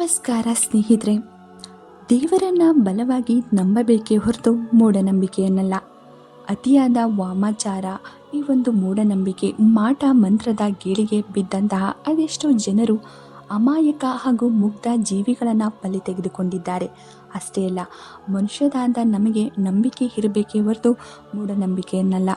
ನಮಸ್ಕಾರ ಸ್ನೇಹಿತರೆ. ದೇವರನ್ನ ಬಲವಾಗಿ ನಂಬಬೇಕೇ ಹೊರತು ಮೂಢನಂಬಿಕೆಯನ್ನಲ್ಲ. ಅತಿಯಾದ ವಾಮಾಚಾರ ಈ ಒಂದು ಮೂಢನಂಬಿಕೆ ಮಾಟ ಮಂತ್ರದ ಗೇಳಿಗೆ ಬಿದ್ದಂತಹ ಅದೆಷ್ಟೋ ಜನರು ಅಮಾಯಕ ಹಾಗೂ ಮುಗ್ಧ ಜೀವಿಗಳನ್ನು ಬಲಿ ತೆಗೆದುಕೊಂಡಿದ್ದಾರೆ. ಅಷ್ಟೇ ಅಲ್ಲ ಮನುಷ್ಯದಾದ ನಮಗೆ ನಂಬಿಕೆ ಇರಬೇಕೇ ಹೊರತು ಮೂಢನಂಬಿಕೆಯನ್ನಲ್ಲ.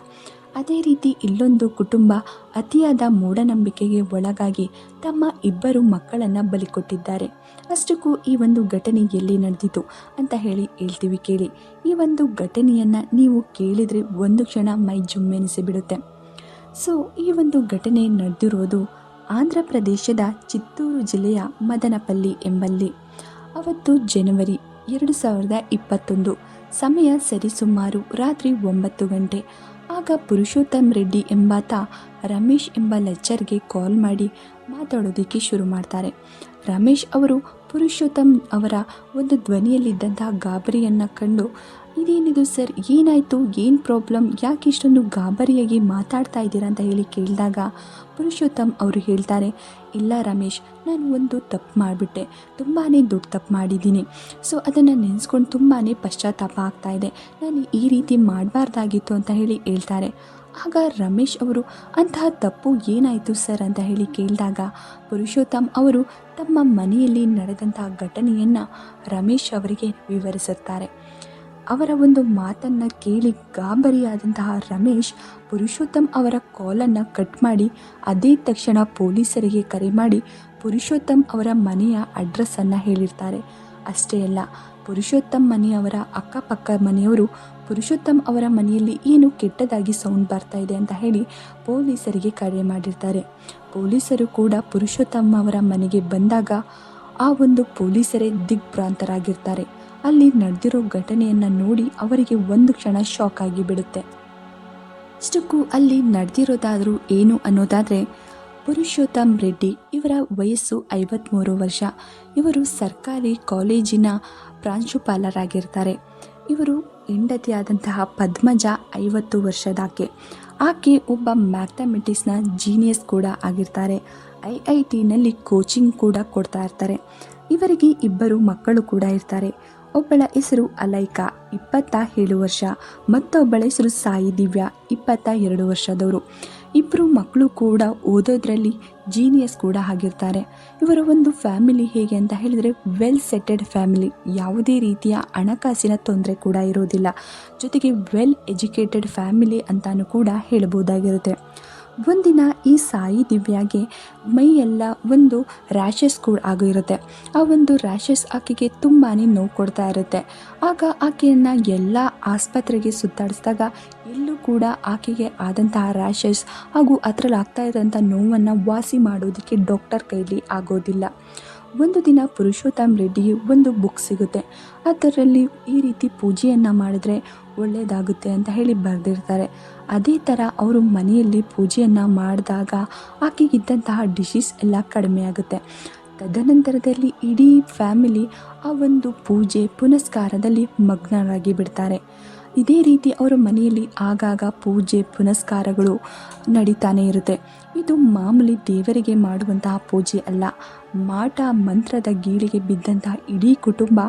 ಅದೇ ರೀತಿ ಇಲ್ಲೊಂದು ಕುಟುಂಬ ಅತಿಯಾದ ಮೂಢನಂಬಿಕೆಗೆ ಒಳಗಾಗಿ ತಮ್ಮ ಇಬ್ಬರು ಮಕ್ಕಳನ್ನು ಬಲಿ ಕೊಟ್ಟಿದ್ದಾರೆ. ಅಷ್ಟಕ್ಕೂ ಈ ಒಂದು ಘಟನೆ ಎಲ್ಲಿ ನಡೆದಿತು ಅಂತ ಹೇಳಿ ಹೇಳ್ತೀವಿ ಕೇಳಿ. ಈ ಒಂದು ಘಟನೆಯನ್ನು ನೀವು ಕೇಳಿದರೆ ಒಂದು ಕ್ಷಣ ಮೈ ಜುಮ್ಮೆನಿಸಿಬಿಡುತ್ತೆ. ಸೊ ಈ ಒಂದು ಘಟನೆ ನಡೆದಿರುವುದು ಆಂಧ್ರ ಪ್ರದೇಶದ ಚಿತ್ತೂರು ಜಿಲ್ಲೆಯ ಮದನಪಲ್ಲಿ ಎಂಬಲ್ಲಿ. ಅವತ್ತು ಜನವರಿ ಎರಡು ಸಾವಿರದ ಇಪ್ಪತ್ತೊಂದು. ಸಮಯ ಸರಿಸುಮಾರು ರಾತ್ರಿ ಒಂಬತ್ತು ಗಂಟೆ. ಆಗ ಪುರುಷೋತ್ತಮ್ ರೆಡ್ಡಿ ಎಂಬಾತ ರಮೇಶ್ ಎಂಬ ಲೆಕ್ಚರ್ಗೆ ಕಾಲ್ ಮಾಡಿ ಮಾತಾಡೋದಕ್ಕೆ ಶುರು ಮಾಡ್ತಾರೆ. ರಮೇಶ್ ಅವರು ಪುರುಷೋತ್ತಮ್ ಅವರ ಒಂದು ಧ್ವನಿಯಲ್ಲಿದ್ದಂತಹ ಗಾಬರಿಯನ್ನು ಕಂಡು ಇದೇನಿದು ಸರ್? ಏನಾಯಿತು? ಏನು ಪ್ರಾಬ್ಲಮ್ ಯಾಕೆ ಇಷ್ಟೊಂದು ಗಾಬರಿಯಾಗಿ ಮಾತಾಡ್ತಾ ಇದ್ದೀರಾ ಅಂತ ಹೇಳಿ ಕೇಳಿದಾಗ ಪುರುಷೋತ್ತಮ್ ಅವರು ಹೇಳ್ತಾರೆ, ಇಲ್ಲ ರಮೇಶ್, ನಾನು ಒಂದು ತಪ್ಪು ಮಾಡಿಬಿಟ್ಟೆ. ತುಂಬಾ ದೊಡ್ಡ ತಪ್ಪು ಮಾಡಿದ್ದೀನಿ. ಸೊ ಅದನ್ನು ನೆನೆಸ್ಕೊಂಡು ತುಂಬಾ ಪಶ್ಚಾತ್ತಾಪ ಆಗ್ತಾ ಇದೆ. ನಾನು ಈ ರೀತಿ ಮಾಡಬಾರ್ದಾಗಿತ್ತು ಅಂತ ಹೇಳಿ ಹೇಳ್ತಾರೆ. ಆಗ ರಮೇಶ್ ಅವರು, ಅಂತಹ ತಪ್ಪು ಏನಾಯಿತು ಸರ್? ಅಂತ ಹೇಳಿ ಕೇಳಿದಾಗ ಪುರುಷೋತ್ತಮ್ ಅವರು ತಮ್ಮ ಮನೆಯಲ್ಲಿ ನಡೆದಂತಹ ಘಟನೆಯನ್ನು ರಮೇಶ್ ಅವರಿಗೆ ವಿವರಿಸುತ್ತಾರೆ. ಅವರ ಒಂದು ಮಾತನ್ನು ಕೇಳಿ ಗಾಬರಿಯಾದಂತಹ ರಮೇಶ್ ಪುರುಷೋತ್ತಮ್ ಅವರ ಕಾಲನ್ನು ಕಟ್ ಮಾಡಿ, ಅದೇ ತಕ್ಷಣ ಪೊಲೀಸರಿಗೆ ಕರೆ ಮಾಡಿ ಪುರುಷೋತ್ತಮ್ ಅವರ ಮನೆಯ ಅಡ್ರೆಸ್ಸನ್ನು ಹೇಳಿರ್ತಾರೆ. ಅಷ್ಟೇ ಅಲ್ಲ, ಪುರುಷೋತ್ತಮ್ ಮನೆಯವರ ಅಕ್ಕಪಕ್ಕ ಮನೆಯವರು ಪುರುಷೋತ್ತಮ್ ಅವರ ಮನೆಯಲ್ಲಿ ಏನು ಕೆಟ್ಟದಾಗಿ ಸೌಂಡ್ ಬರ್ತಾ ಇದೆ ಅಂತ ಹೇಳಿ ಪೊಲೀಸರಿಗೆ ಕರೆ ಮಾಡಿರ್ತಾರೆ. ಪೊಲೀಸರು ಕೂಡ ಪುರುಷೋತ್ತಮ್ ಅವರ ಮನೆಗೆ ಬಂದಾಗ ಆ ಒಂದು ಪೊಲೀಸರೇ ದಿಗ್ಭ್ರಾಂತರಾಗಿರ್ತಾರೆ. ಅಲ್ಲಿ ನಡೆದಿರೋ ಘಟನೆಯನ್ನು ನೋಡಿ ಅವರಿಗೆ ಒಂದು ಕ್ಷಣ ಶಾಕ್ ಆಗಿ ಬಿಡುತ್ತೆ ಇಷ್ಟಕ್ಕೂ ಅಲ್ಲಿ ನಡೆದಿರೋದಾದರೂ ಏನು ಅನ್ನೋದಾದರೆ, ಪುರುಷೋತ್ತಮ್ ರೆಡ್ಡಿ ಇವರ ವಯಸ್ಸು ಐವತ್ತ್ಮೂರು ವರ್ಷ. ಇವರು ಸರ್ಕಾರಿ ಕಾಲೇಜಿನ ಪ್ರಾಂಶುಪಾಲರಾಗಿರ್ತಾರೆ. ಇವರು ಹೆಂಡತಿಯಾದಂತಹ ಪದ್ಮಜ ಐವತ್ತು ವರ್ಷದಾಕೆ. ಆಕೆ ಒಬ್ಬ ಮ್ಯಾಥಮೆಟಿಕ್ಸ್ನ ಜೀನಿಯಸ್ ಕೂಡ ಆಗಿರ್ತಾರೆ. ಐ ಐ ಟಿನಲ್ಲಿ ಕೋಚಿಂಗ್ ಕೂಡ ಕೊಡ್ತಾ ಇರ್ತಾರೆ. ಇವರಿಗೆ ಇಬ್ಬರು ಮಕ್ಕಳು ಕೂಡ ಇರ್ತಾರೆ. ಒಬ್ಬಳ ಹೆಸರು ಅಲೈಕಾ, ಇಪ್ಪತ್ತ ಏಳು ವರ್ಷ. ಮತ್ತೊಬ್ಬಳ ಹೆಸರು ಸಾಯಿ ದಿವ್ಯಾ, ಇಪ್ಪತ್ತ ಎರಡು ವರ್ಷದವರು. ಇಬ್ಬರು ಮಕ್ಕಳು ಕೂಡ ಓದೋದ್ರಲ್ಲಿ ಜೀನಿಯಸ್ ಕೂಡ ಆಗಿರ್ತಾರೆ. ಇವರ ಒಂದು ಫ್ಯಾಮಿಲಿ ಹೇಗೆ ಅಂತ ಹೇಳಿದರೆ ವೆಲ್ ಸೆಟೆಡ್ ಫ್ಯಾಮಿಲಿ ಯಾವುದೇ ರೀತಿಯ ಹಣಕಾಸಿನ ತೊಂದರೆ ಕೂಡ ಇರೋದಿಲ್ಲ. ಜೊತೆಗೆ ವೆಲ್ ಎಜುಕೇಟೆಡ್ ಫ್ಯಾಮಿಲಿ ಅಂತಲೂ ಕೂಡ ಹೇಳ್ಬೋದಾಗಿರುತ್ತೆ. ಒಂದಿನ ಈ ಸಾಯಿ ದಿವ್ಯಾಗೆ ಮೈಯೆಲ್ಲ ಒಂದು ರ್ಯಾಷಸ್ ಕೂಡ ಆಗಿರುತ್ತೆ. ಆ ಒಂದು ರ್ಯಾಷಸ್ ಆಕೆಗೆ ತುಂಬಾ ನೋವು ಕೊಡ್ತಾ ಇರುತ್ತೆ. ಆಗ ಆಕೆಯನ್ನು ಎಲ್ಲ ಆಸ್ಪತ್ರೆಗೆ ಸುತ್ತಾಡಿಸಿದಾಗ ಎಲ್ಲೂ ಕೂಡ ಆಕೆಗೆ ಆದಂತಹ ರ್ಯಾಷಸ್ ಹಾಗೂ ಅದರಲ್ಲಿ ಆಗ್ತಾ ಇರೋಂಥ ನೋವನ್ನು ವಾಸಿ ಮಾಡೋದಕ್ಕೆ ಡಾಕ್ಟರ್ ಕೈಲಿ ಆಗೋದಿಲ್ಲ. ಒಂದು ದಿನ ಪುರುಷೋತ್ತಮ್ ರೆಡ್ಡಿಗೆ ಒಂದು ಬುಕ್ ಸಿಗುತ್ತೆ. ಅದರಲ್ಲಿ ಈ ರೀತಿ ಪೂಜೆಯನ್ನು ಮಾಡಿದ್ರೆ ಒಳ್ಳೆಯದಾಗುತ್ತೆ ಅಂತ ಹೇಳಿ ಬರೆದಿರ್ತಾರೆ. ಅದೇ ಥರ ಅವರು ಮನೆಯಲ್ಲಿ ಪೂಜೆಯನ್ನು ಮಾಡಿದಾಗ ಆಕೆಗಿದ್ದಂತಹ ಡಿಶೀಸ್ ಎಲ್ಲ ಕಡಿಮೆ ಆಗುತ್ತೆ. ತದನಂತರದಲ್ಲಿ ಇಡೀ ಫ್ಯಾಮಿಲಿ ಆ ಒಂದು ಪೂಜೆ ಪುನಸ್ಕಾರದಲ್ಲಿ ಮಗ್ನರಾಗಿ ಬಿಡ್ತಾರೆ. ಇದೇ ರೀತಿ ಅವರ ಮನೆಯಲ್ಲಿ ಆಗಾಗ ಪೂಜೆ, ಪುನಸ್ಕಾರಗಳು ನಡೀತಾನೆ ಇರುತ್ತೆ. ಇದು ಮಾಮೂಲಿ ದೇವರಿಗೆ ಮಾಡುವಂತಹ ಪೂಜೆ ಅಲ್ಲ. ಮಾಟ ಮಂತ್ರದ ಗೀಳಿಗೆ ಬಿದ್ದಂತಹ ಇಡೀ ಕುಟುಂಬ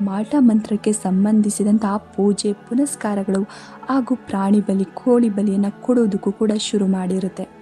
ಮಾಟ ಮಂತ್ರಕ್ಕೆ ಸಂಬಂಧಿಸಿದಂತಹ ಪೂಜೆ, ಪುನಸ್ಕಾರಗಳು ಹಾಗೂ ಪ್ರಾಣಿ ಬಲಿ, ಕೋಳಿ ಬಲಿಯನ್ನು ಕೊಡೋದಕ್ಕೂ ಕೂಡ ಶುರು ಮಾಡಿರುತ್ತೆ.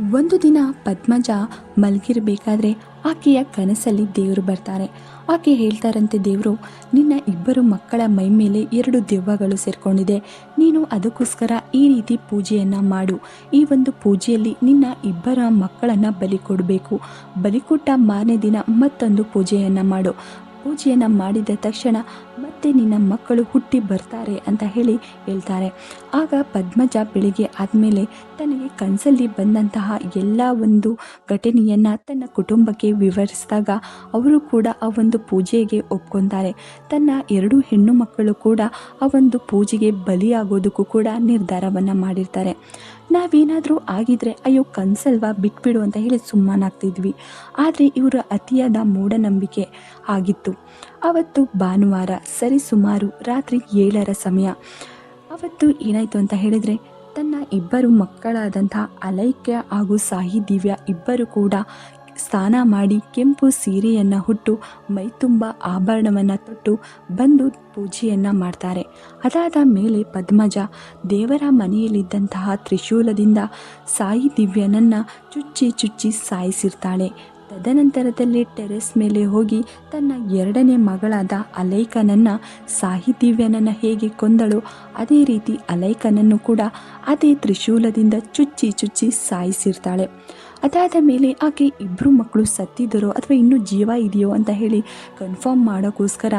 ಒಂದು ದಿನ ಪದ್ಮಜ ಮಲಗಿರಬೇಕಾದ್ರೆ ಆಕೆಯ ಕನಸಲ್ಲಿ ದೇವರು ಬರ್ತಾರೆ. ಆಕೆ ಹೇಳ್ತಾರಂತೆ, ದೇವರು, ನಿನ್ನ ಇಬ್ಬರು ಮಕ್ಕಳ ಮೈ ಮೇಲೆ ಎರಡು ದೆವ್ವಗಳು ಸೇರಿಕೊಂಡಿದೆ. ನೀನು ಅದಕ್ಕೋಸ್ಕರ ಈ ರೀತಿ ಪೂಜೆಯನ್ನು ಮಾಡು. ಈ ಒಂದು ಪೂಜೆಯಲ್ಲಿ ನಿನ್ನ ಇಬ್ಬರ ಮಕ್ಕಳನ್ನು ಬಲಿ ಕೊಡಬೇಕು. ಬಲಿ ಕೊಟ್ಟ ಮಾರನೇ ದಿನ ಮತ್ತೊಂದು ಪೂಜೆಯನ್ನು ಮಾಡು. ಪೂಜೆಯನ್ನು ಮಾಡಿದ ತಕ್ಷಣ ಮತ್ತೆ ನಿನ್ನ ಮಕ್ಕಳು ಹುಟ್ಟಿ ಬರ್ತಾರೆ ಅಂತ ಹೇಳಿ ಹೇಳ್ತಾರೆ. ಆಗ ಪದ್ಮಜ ಬೆಳಿಗ್ಗೆ ಆದಮೇಲೆ ತನಗೆ ಕನಸಲ್ಲಿ ಬಂದಂತಹ ಎಲ್ಲ ಒಂದು ಘಟನೆಯನ್ನು ತನ್ನ ಕುಟುಂಬಕ್ಕೆ ವಿವರಿಸಿದಾಗ ಅವರು ಕೂಡ ಆ ಒಂದು ಪೂಜೆಗೆ ಒಪ್ಕೊತಾರೆ. ತನ್ನ ಎರಡು ಹೆಣ್ಣು ಮಕ್ಕಳು ಕೂಡ ಆ ಒಂದು ಪೂಜೆಗೆ ಬಲಿಯಾಗೋದಕ್ಕೂ ಕೂಡ ನಿರ್ಧಾರವನ್ನು ಮಾಡಿರ್ತಾರೆ. ನಾವೇನಾದರೂ ಆಗಿದ್ರೆ ಅಯ್ಯೋ ಕನ್ಸಲ್ವಾ ಬಿಟ್ಬಿಡು ಅಂತ ಹೇಳಿ ಸುಮ್ಮನಾಗ್ತಿದ್ವಿ. ಆದರೆ ಇವರ ಅತಿಯಾದ ಮೂಢನಂಬಿಕೆ ಆಗಿತ್ತು. ಅವತ್ತು ಭಾನುವಾರ, ಸರಿ ಸುಮಾರು ರಾತ್ರಿ ಏಳರ ಸಮಯ. ಅವತ್ತು ಏನಾಯಿತು ಅಂತ ಹೇಳಿದರೆ, ತನ್ನ ಇಬ್ಬರು ಮಕ್ಕಳಾದಂಥ ಅಲೈಕ್ಯ ಹಾಗೂ ಸಾಹಿ ದಿವ್ಯ ಇಬ್ಬರು ಕೂಡ ಸ್ನಾನ ಮಾಡಿ ಕೆಂಪು ಸೀರೆಯನ್ನು ಹುಟ್ಟು ಮೈತುಂಬ ಆಭರಣವನ್ನು ತೊಟ್ಟು ಬಂದು ಪೂಜೆಯನ್ನು ಮಾಡ್ತಾರೆ. ಅದಾದ ಮೇಲೆ ಪದ್ಮಜ ದೇವರ ಮನೆಯಲ್ಲಿದ್ದಂತಹ ತ್ರಿಶೂಲದಿಂದ ಸಾಯಿ ದಿವ್ಯನನ್ನು ಚುಚ್ಚಿ ಚುಚ್ಚಿ ಸಾಯಿಸಿರ್ತಾಳೆ. ತದನಂತರದಲ್ಲಿ ಟೆರೆಸ್ ಮೇಲೆ ಹೋಗಿ ತನ್ನ ಎರಡನೇ ಮಗಳಾದ ಅಲೈಕನನ್ನು ಸಾಹಿ ದಿವ್ಯನನ್ನು ಹೇಗೆ ಕೊಂದಳು ಅದೇ ರೀತಿ ಅಲೈಕನನ್ನು ಕೂಡ ಅದೇ ತ್ರಿಶೂಲದಿಂದ ಚುಚ್ಚಿ ಚುಚ್ಚಿ ಸಾಯಿಸಿರ್ತಾಳೆ. ಅದಾದ ಮೇಲೆ ಆಕೆ ಇಬ್ಬರು ಮಕ್ಕಳು ಸತ್ತಿದ್ದರೋ ಅಥವಾ ಇನ್ನೂ ಜೀವ ಇದೆಯೋ ಅಂತ ಹೇಳಿ ಕನ್ಫರ್ಮ್ ಮಾಡೋಕ್ಕೋಸ್ಕರ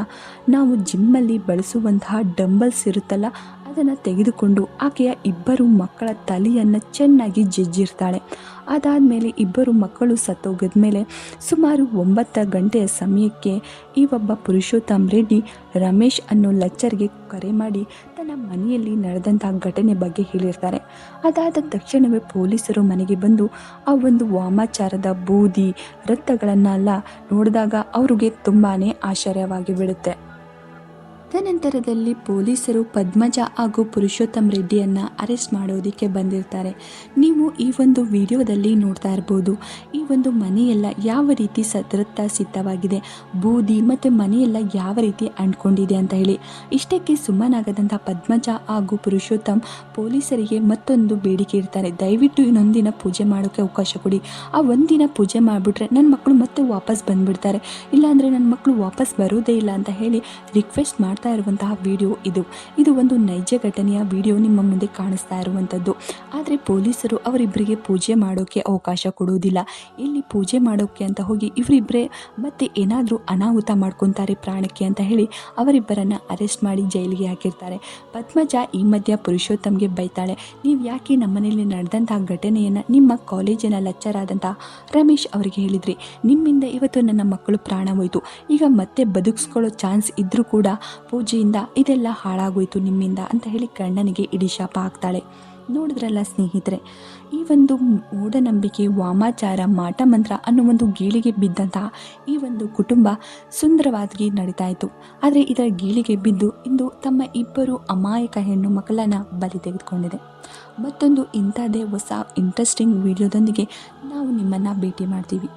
ನಾವು ಜಿಮ್ಮಲ್ಲಿ ಬಳಸುವಂತಹ ಡಂಬಲ್ಸ್ ಇರುತ್ತಲ್ಲ ಅದನ್ನು ತೆಗೆದುಕೊಂಡು ಆಕೆಯ ಇಬ್ಬರು ಮಕ್ಕಳ ತಲೆಯನ್ನು ಚೆನ್ನಾಗಿ ಜಜ್ಜಿರ್ತಾಳೆ. ಅದಾದ ಮೇಲೆ ಇಬ್ಬರು ಮಕ್ಕಳು ಸತ್ತೋಗಿದ ಮೇಲೆ ಸುಮಾರು ಒಂಬತ್ತು ಗಂಟೆಯ ಸಮಯಕ್ಕೆ ಈ ಒಬ್ಬ ಪುರುಷೋತ್ತಮ್ ರೆಡ್ಡಿ ರಮೇಶ್ ಅನ್ನೋ ಲಚ್ಚರ್ಗೆ ಕರೆ ಮಾಡಿ ತನ್ನ ಮನೆಯಲ್ಲಿ ನಡೆದಂತಹ ಘಟನೆ ಬಗ್ಗೆ ಹೇಳಿರ್ತಾರೆ. ಅದಾದ ತಕ್ಷಣವೇ ಪೊಲೀಸರು ಮನೆಗೆ ಬಂದು ಆ ಒಂದು ವಾಮಾಚಾರದ ಬೂದಿ ರಕ್ತಗಳನ್ನೆಲ್ಲ ನೋಡಿದಾಗ ಅವ್ರಿಗೆ ತುಂಬಾ ಆಶ್ಚರ್ಯವಾಗಿ ಬಿಡುತ್ತೆ ತದನಂತರದಲ್ಲಿ ಪೊಲೀಸರು ಪದ್ಮಜ ಹಾಗೂ ಪುರುಷೋತ್ತಮ್ ರೆಡ್ಡಿಯನ್ನು ಅರೆಸ್ಟ್ ಮಾಡೋದಕ್ಕೆ ಬಂದಿರ್ತಾರೆ. ನೀವು ಈ ಒಂದು ವಿಡಿಯೋದಲ್ಲಿ ನೋಡ್ತಾ ಇರ್ಬೋದು. ಈ ಒಂದು ಮನೆಯೆಲ್ಲ ಯಾವ ರೀತಿ ಸದೃತ್ತ ಸಿದ್ಧವಾಗಿದೆ, ಬೂದಿ ಮತ್ತು ಮನೆಯೆಲ್ಲ ಯಾವ ರೀತಿ ಅಂಟ್ಕೊಂಡಿದೆ ಅಂತ ಹೇಳಿ. ಇಷ್ಟಕ್ಕೆ ಸುಮ್ಮನಾಗದಂಥ ಪದ್ಮಜ ಹಾಗೂ ಪುರುಷೋತ್ತಮ್ ಪೊಲೀಸರಿಗೆ ಮತ್ತೊಂದು ಬೇಡಿಕೆ ಇರ್ತಾರೆ ದಯವಿಟ್ಟು ಇನ್ನೊಂದಿನ ಪೂಜೆ ಮಾಡೋಕ್ಕೆ ಅವಕಾಶ ಕೊಡಿ. ಆ ಒಂದಿನ ಪೂಜೆ ಮಾಡಿಬಿಟ್ರೆ ನನ್ನ ಮಕ್ಕಳು ಮತ್ತೆ ವಾಪಸ್ ಬಂದುಬಿಡ್ತಾರೆ. ಇಲ್ಲಾಂದರೆ ನನ್ನ ಮಕ್ಕಳು ವಾಪಸ್ ಬರೋದೇ ಇಲ್ಲ ಅಂತ ಹೇಳಿ ರಿಕ್ವೆಸ್ಟ್ ಮಾಡ್ತಾ ಇರುವಂತಹ ವಿಡಿಯೋ ಇದು. ಇದು ಒಂದು ನೈಜ ಘಟನೆಯ ವಿಡಿಯೋ ನಿಮ್ಮ ಮುಂದೆ ಕಾಣಿಸ್ತಾ ಇರುವಂಥದ್ದು. ಆದರೆ ಪೊಲೀಸರು ಅವರಿಬ್ಬರಿಗೆ ಪೂಜೆ ಮಾಡೋಕ್ಕೆ ಅವಕಾಶ ಕೊಡುವುದಿಲ್ಲ. ಇಲ್ಲಿ ಪೂಜೆ ಮಾಡೋಕ್ಕೆ ಅಂತ ಹೋಗಿ ಇವರಿಬ್ಬರೇ ಮತ್ತೆ ಏನಾದರೂ ಅನಾಹುತ ಮಾಡ್ಕೊತಾರೆ ಪ್ರಾಣಕ್ಕೆ ಅಂತ ಹೇಳಿ ಅವರಿಬ್ಬರನ್ನು ಅರೆಸ್ಟ್ ಮಾಡಿ ಜೈಲಿಗೆ ಹಾಕಿರ್ತಾರೆ. ಪದ್ಮಜ ಈ ಮಧ್ಯ ಪುರುಷೋತ್ತಮ್ಗೆ ಬೈತಾಳೆ. ನೀವು ಯಾಕೆ ನಮ್ಮನೇಲಿ ನಡೆದಂತಹ ಘಟನೆಯನ್ನು ನಿಮ್ಮ ಕಾಲೇಜಿನ ಆದಂಥ ರಮೇಶ್ ಅವರಿಗೆ ಹೇಳಿದ್ರಿ. ನಿಮ್ಮಿಂದ ಇವತ್ತು ನನ್ನ ಮಕ್ಕಳು ಪ್ರಾಣ ಹೋಯಿತು. ಈಗ ಮತ್ತೆ ಬದುಕಿಸ್ಕೊಳ್ಳೋ ಚಾನ್ಸ್ ಇದ್ದರೂ ಕೂಡ ಪೂಜೆಯಿಂದ ಇದೆಲ್ಲ ಹಾಳಾಗೋಯ್ತು ನಿಮ್ಮಿಂದ ಅಂತ ಹೇಳಿ ಗಂಡನಿಗೆ ಇಡೀ ಶಾಪ ಹಾಕ್ತಾಳೆ. ನೋಡಿದ್ರಲ್ಲ ಸ್ನೇಹಿತರೆ, ಈ ಒಂದು ಮೂಢನಂಬಿಕೆ, ವಾಮಾಚಾರ ಮಾಟ ಮಂತ್ರ ಅನ್ನೋ ಒಂದು ಗೀಳಿಗೆ ಬಿದ್ದಂತಹ ಈ ಒಂದು ಕುಟುಂಬ ಸುಂದರವಾಗಿ ನಡೀತಾ ಇತ್ತು ಆದರೆ ಇದರ ಗೀಳಿಗೆ ಬಿದ್ದು ಇಂದು ತಮ್ಮ ಇಬ್ಬರು ಅಮಾಯಕ ಹೆಣ್ಣು ಮಕ್ಕಳನ್ನು ಬಲಿ ತೆಗೆದುಕೊಂಡಿದೆ. ಮತ್ತೊಂದು ಇಂಥದ್ದೇ ಹೊಸ ಇಂಟ್ರೆಸ್ಟಿಂಗ್ ವಿಡಿಯೋದೊಂದಿಗೆ ನಾವು ನಿಮ್ಮನ್ನು ಭೇಟಿ ಮಾಡ್ತೀವಿ.